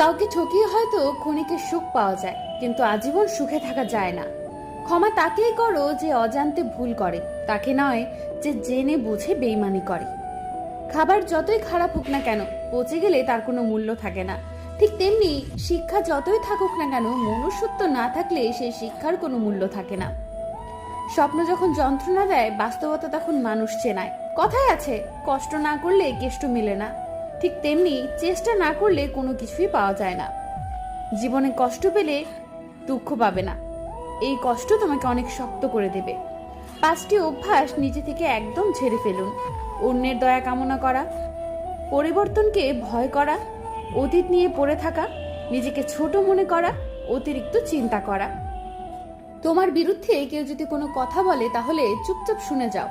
কাউকে ঠকিয়ে হয়তো ক্ষণিকের সুখ পাওয়া যায়, কিন্তু আজীবন সুখে থাকা যায় না। ক্ষমা তাকেই করো যে অজান্তে ভুল করে, তাকে নয় যে জেনে বুঝে বেইমানি করে। খাবার যতই খারাপ হোক না কেন, পচে গেলে তার কোনো মূল্য থাকে না। ঠিক তেমনি শিক্ষা যতই থাকুক না কেন, মনুষ্যত্ব না থাকলে সেই শিক্ষার কোনো মূল্য থাকে না। স্বপ্ন যখন যন্ত্রণা দেয়, বাস্তবতা তখন মানুষ চেনায়। কথায় আছে, কষ্ট না করলে কেষ্ট মিলে না। ঠিক তেমনি চেষ্টা না করলে কোনো কিছুই পাওয়া যায় না। জীবনে কষ্ট পেলে দুঃখ পাবে না। এই কষ্ট তোমাকে অনেক শক্ত করে দেবে। পাঁচটি অভ্যাস নিজে থেকে একদম ছেড়ে ফেলুন। অন্যের দয়া কামনা করা, পরিবর্তনকে ভয় করা, অতীত নিয়ে পড়ে থাকা, নিজেকে ছোট মনে করা, অতিরিক্ত চিন্তা করা। তোমার বিরুদ্ধে কেউ যদি কোনো কথা বলে তাহলে চুপচাপ শুনে যাও।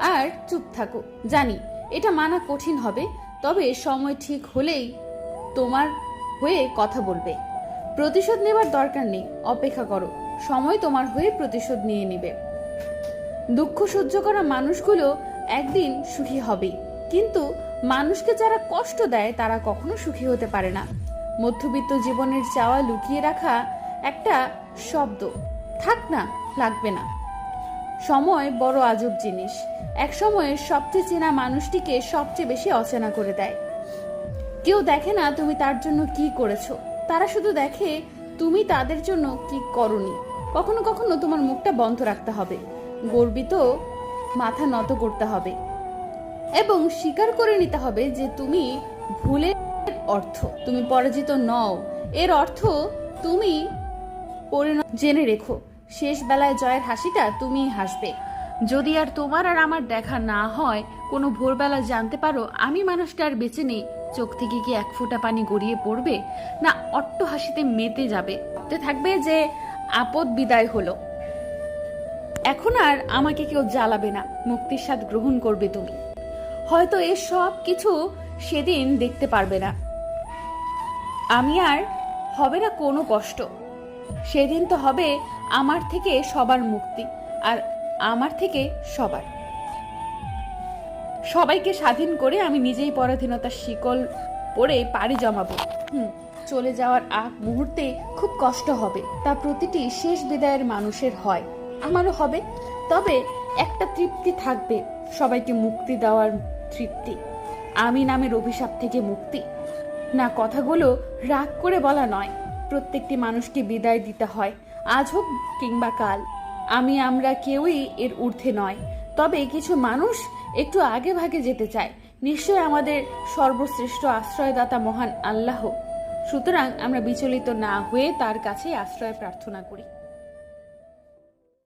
আর চুপ থাকো। জানি এটা মানা কঠিন হবে তবে সময় ঠিক হলেই তোমার হয়ে কথা বলবে। প্রতিশোধ নেবার দরকার নেই, অপেক্ষা করো। সময় তোমার হয়ে প্রতিশোধ নিয়ে নেবে। দুঃখ সহ্য করা মানুষগুলো একদিন সুখী হবে। কিন্তু মানুষকে যারা কষ্ট দেয়, তারা কখনো সুখী হতে পারে না। মধ্যবিত্ত জীবনের চাওয়া লুকিয়ে রাখা একটা শব্দ। থাক না, লাগবে না। সময় বড় আজব জিনিস। এক সময়ে সবচেয়ে চেনা মানুষটিকে সবচেয়ে বেশি অচেনা করে দেয়। কেউ দেখে না তুমি তার জন্য কি করেছ। তারা শুধু দেখে তুমি তাদের জন্য কি করনি। কখনো কখনো তোমার মুখটা বন্ধ রাখতে হবে। গর্বিত মাথা নত করতে হবে। এবং স্বীকার করে নিতে হবে যে তুমি ভুলের অর্থ। তুমি পরাজিত নও। এর অর্থ তুমি পরিণত জেনে রেখো। শেষ বেলায় জয়ের হাসিটা তুমিই হাসবে। যদি আর তোমার আর আমার দেখা না হয়, কোনো ভোরবেলা জানতে পারো, আমি মানুষটা আর বেঁচে নেই। চোখ থেকে কি এক ফোঁটা পানি গড়িয়ে পড়বে? না, অট্ট হাসিতে মেতে যাবে। তে থাকবে যে আপদ বিদায় হলো। এখন আর আমাকে কেউ জ্বালাবে না। মুক্তির স্বাদ গ্রহণ করবে তুমি। হয়তো এ সব কিছু সেদিন দেখতে পারবে না। আমি আর হবে না কোনো কষ্ট। সেদিন তো হবে আমার থেকে সবার মুক্তি আর আমার থেকে সবার। সবাইকে স্বাধীন করে আমি নিজেই পরাধীনতার শিকল পরে পাড়ি জমাবো। হুম, চলে যাওয়ার আগ মুহূর্তে খুব কষ্ট হবে, তা প্রতিটি শেষ বিদায়ের মানুষের হয়, আমারও হবে। তবে একটা তৃপ্তি থাকবে, সবাইকে মুক্তি দেওয়ার তৃপ্তি। আমি নামের অভিশাপ থেকে মুক্তি। না কথাগুলো রাগ করে বলা নয়। প্রত্যেকটি মানুষকে বিদায় দিতে হয়। আজ হোক কিংবা কাল, আমি আমরা কেউই এর ঊর্ধ্বে নয়। তবে কিছু মানুষ একটু আগে ভাগে যেতে চায়। নিশ্চয় আমাদের সর্বশ্রেষ্ঠ আশ্রয়দাতা মহান আল্লাহ। সুতরাং আমরা বিচলিত না হয়ে তার কাছে আশ্রয় প্রার্থনা করি।